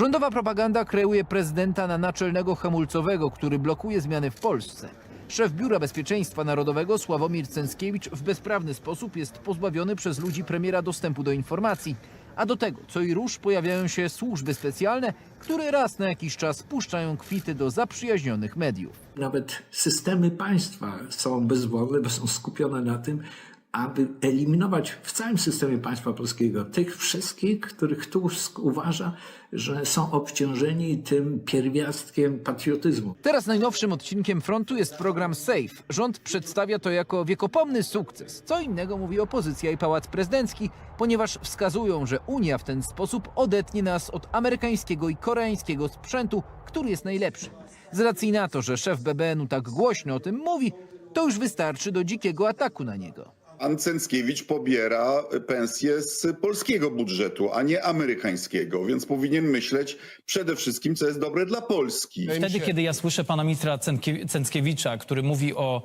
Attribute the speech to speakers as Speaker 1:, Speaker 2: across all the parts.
Speaker 1: Rządowa propaganda kreuje prezydenta na naczelnego hamulcowego, który blokuje zmiany w Polsce. Szef Biura Bezpieczeństwa Narodowego Sławomir Cęckiewicz w bezprawny sposób jest pozbawiony przez ludzi premiera dostępu do informacji. A do tego, co i róż, pojawiają się służby specjalne, które raz na jakiś czas puszczają kwity do zaprzyjaźnionych mediów.
Speaker 2: Nawet systemy państwa są bezwolne, bo są skupione na tym, aby eliminować w całym systemie państwa polskiego tych wszystkich, których Tusk uważa, że są obciążeni tym pierwiastkiem patriotyzmu.
Speaker 1: Teraz najnowszym odcinkiem frontu jest program SAFE. Rząd przedstawia to jako wiekopomny sukces. Co innego mówi opozycja i Pałac Prezydencki, ponieważ wskazują, że Unia w ten sposób odetnie nas od amerykańskiego i koreańskiego sprzętu, który jest najlepszy. Z racji na to, że szef BBN-u tak głośno o tym mówi, to już wystarczy do dzikiego ataku na niego.
Speaker 3: Pan Cęckiewicz pobiera pensję z polskiego budżetu, a nie amerykańskiego, więc powinien myśleć przede wszystkim, co jest dobre dla Polski.
Speaker 4: Wtedy, kiedy ja słyszę pana ministra Cękie- Cęckiewicza, który mówi o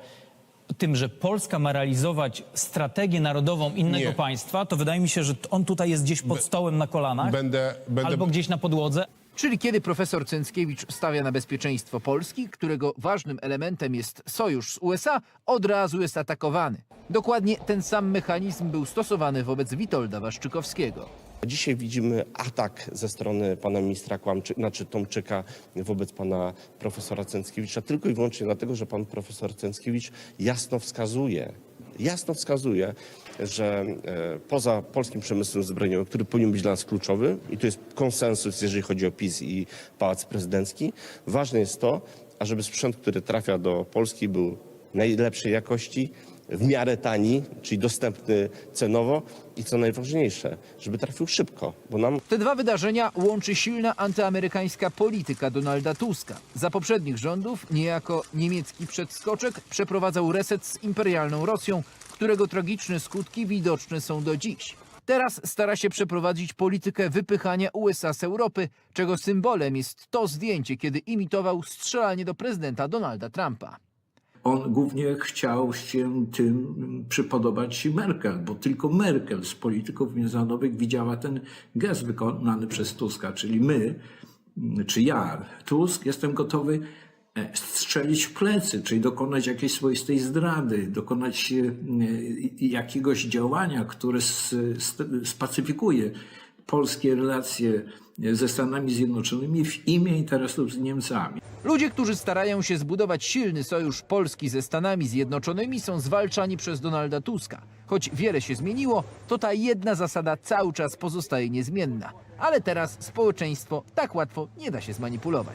Speaker 4: tym, że Polska ma realizować strategię narodową innego
Speaker 5: Nie.
Speaker 4: państwa, to wydaje mi się, że on tutaj jest gdzieś pod stołem na kolanach
Speaker 5: Będę, będę,
Speaker 4: albo gdzieś na podłodze.
Speaker 1: Czyli kiedy profesor Cęckiewicz stawia na bezpieczeństwo Polski, którego ważnym elementem jest sojusz z USA, od razu jest atakowany. Dokładnie ten sam mechanizm był stosowany wobec Witolda Waszczykowskiego.
Speaker 6: Dzisiaj widzimy atak ze strony pana ministra Kłamczy, znaczy Tomczyka wobec pana profesora Cęckiewicza tylko i wyłącznie dlatego, że pan profesor Cęckiewicz jasno wskazuje, jasno wskazuje, że e, poza polskim przemysłem zbrojeniowym, który powinien być dla nas kluczowy i tu jest konsensus, jeżeli chodzi o PiS i Pałac Prezydencki, ważne jest to, ażeby sprzęt, który trafia do Polski był najlepszej jakości, w miarę tani, czyli dostępny cenowo i co najważniejsze, żeby trafił szybko, bo nam
Speaker 1: Te dwa wydarzenia łączy silna antyamerykańska polityka Donalda Tuska. Za poprzednich rządów niejako niemiecki przedskoczek przeprowadzał reset z imperialną Rosją, którego tragiczne skutki widoczne są do dziś. Teraz stara się przeprowadzić politykę wypychania USA z Europy, czego symbolem jest to zdjęcie, kiedy imitował strzelanie do prezydenta Donalda Trumpa.
Speaker 2: On głównie chciał się tym przypodobać Merkel, bo tylko Merkel z polityków międzynarodowych widziała ten gest wykonany przez Tuska, czyli my, czy ja, Tusk, jestem gotowy e, strzelić w plecy, czyli dokonać jakiejś swoistej zdrady, dokonać e, jakiegoś działania, które spacyfikuje polskie relacje ze Stanami Zjednoczonymi w imię interesów z Niemcami.
Speaker 1: Ludzie, którzy starają się zbudować silny sojusz Polski ze Stanami Zjednoczonymi, są zwalczani przez Donalda Tuska. Choć wiele się zmieniło, to ta jedna zasada cały czas pozostaje niezmienna. Ale teraz społeczeństwo tak łatwo nie da się zmanipulować.